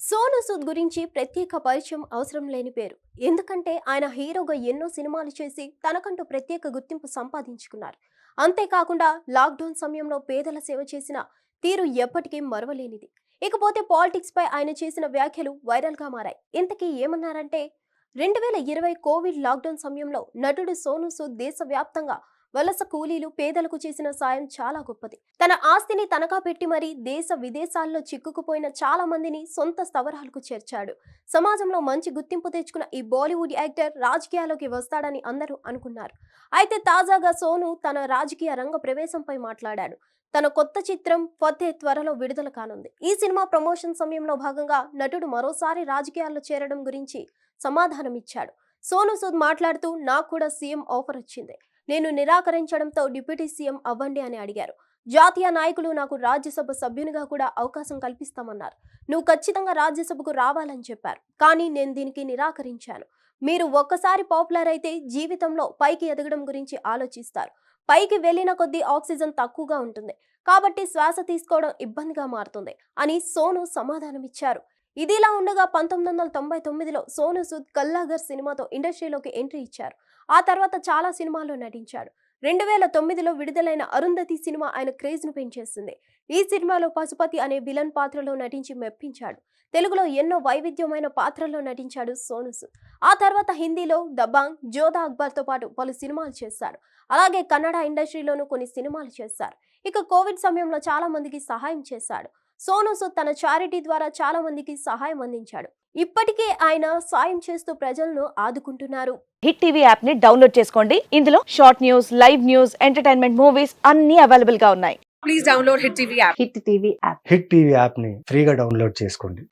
సోను సూద్ గురించి ప్రత్యేక పరిచయం అవసరం లేని పేరు. ఎందుకంటే ఆయన హీరోగా ఎన్నో సినిమాలు చేసి తనకంటూ ప్రత్యేక గుర్తింపు సంపాదించుకున్నారు. అంతేకాకుండా లాక్డౌన్ సమయంలో పేదల సేవ చేసిన తీరు ఎప్పటికీ మరవలేనిది. ఇకపోతే పాలిటిక్స్ పై ఆయన చేసిన వ్యాఖ్యలు వైరల్గా మారాయి. ఇంతకీ ఏమన్నారంటే రెండు వేల ఇరవై కోవిడ్ లాక్డౌన్ సమయంలో నటుడు సోను సూద్ దేశవ్యాప్తంగా వలస కూలీలు పేదలకు చేసిన సాయం చాలా గొప్పది. తన ఆస్తిని తనఖా పెట్టి మరీ దేశ విదేశాల్లో చిక్కుకుపోయిన చాలా మందిని సొంత స్థవరాలకు చేర్చాడు. సమాజంలో మంచి గుర్తింపు తెచ్చుకున్న ఈ బాలీవుడ్ యాక్టర్ రాజకీయాల్లోకి వస్తాడని అందరూ అనుకున్నారు. అయితే తాజాగా సోను తన రాజకీయ రంగ ప్రవేశంపై మాట్లాడాడు. తన కొత్త చిత్రం ఫతే త్వరలో విడుదల కానుంది. ఈ సినిమా ప్రమోషన్ సమయంలో భాగంగా నటుడు మరోసారి రాజకీయాల్లో చేరడం గురించి సమాధానమిచ్చాడు. సోను సూద్ మాట్లాడుతూ నాకు కూడా సీఎం ఆఫర్ వచ్చింది. నేను నిరాకరించడంతో డిప్యూటీ సీఎం అవ్వండి అని అడిగారు. జాతీయ నాయకులు నాకు రాజ్యసభ సభ్యునిగా కూడా అవకాశం కల్పిస్తామన్నారు. నువ్వు ఖచ్చితంగా రాజ్యసభకు రావాలని చెప్పారు. కానీ నేను దీనికి నిరాకరించాను. మీరు ఒక్కసారి పాపులర్ అయితే జీవితంలో పైకి ఎదగడం గురించి ఆలోచిస్తారు. పైకి వెళ్ళిన కొద్దీ ఆక్సిజన్ తక్కువగా ఉంటుంది. కాబట్టి శ్వాస తీసుకోవడం ఇబ్బందిగా మారుతుంది అని సోను సమాధానమిచ్చారు. ఇదిలా ఉండగా పంతొమ్మిది వందల తొంభై తొమ్మిదిలో సోను సూద్ కల్లాగర్ సినిమాతో ఇండస్ట్రీలోకి ఎంట్రీ ఇచ్చారు. ఆ తర్వాత చాలా సినిమాల్లో నటించాడు. రెండు వేల తొమ్మిదిలో విడుదలైన అరుంధతి సినిమా ఆయన క్రేజ్ను పెంచేస్తుంది ఈ సినిమాలో పశుపతి అనే విలన్ పాత్రలో నటించి మెప్పించాడు. తెలుగులో ఎన్నో వైవిధ్యమైన పాత్రల్లో నటించాడు సోను సూద్. ఆ తర్వాత హిందీలో దబాంగ్ జోధా అక్బర్తో పాటు పలు సినిమాలు చేశాడు అలాగే కన్నడ ఇండస్ట్రీలోనూ కొన్ని సినిమాలు చేశారు. ఇక కోవిడ్ సమయంలో చాలా మందికి సహాయం చేశాడు. సోను సూద్ తన చారిటీ ద్వారా చాలా మందికి సహాయం అందించాడు. ఇప్పటికే ఆయన సాయం చేస్తూ ప్రజలను ఆదుకుంటున్నారు. హిట్ టీవీ యాప్ని డౌన్లోడ్ చేసుకోండి. ఇందులో short news live news entertainment movies అన్ని అవైలబుల్గా ఉన్నాయి. please download Hit TV app. Hit TV app. Hit TV యాప్ని ఫ్రీగా డౌన్లోడ్ చేసుకోండి.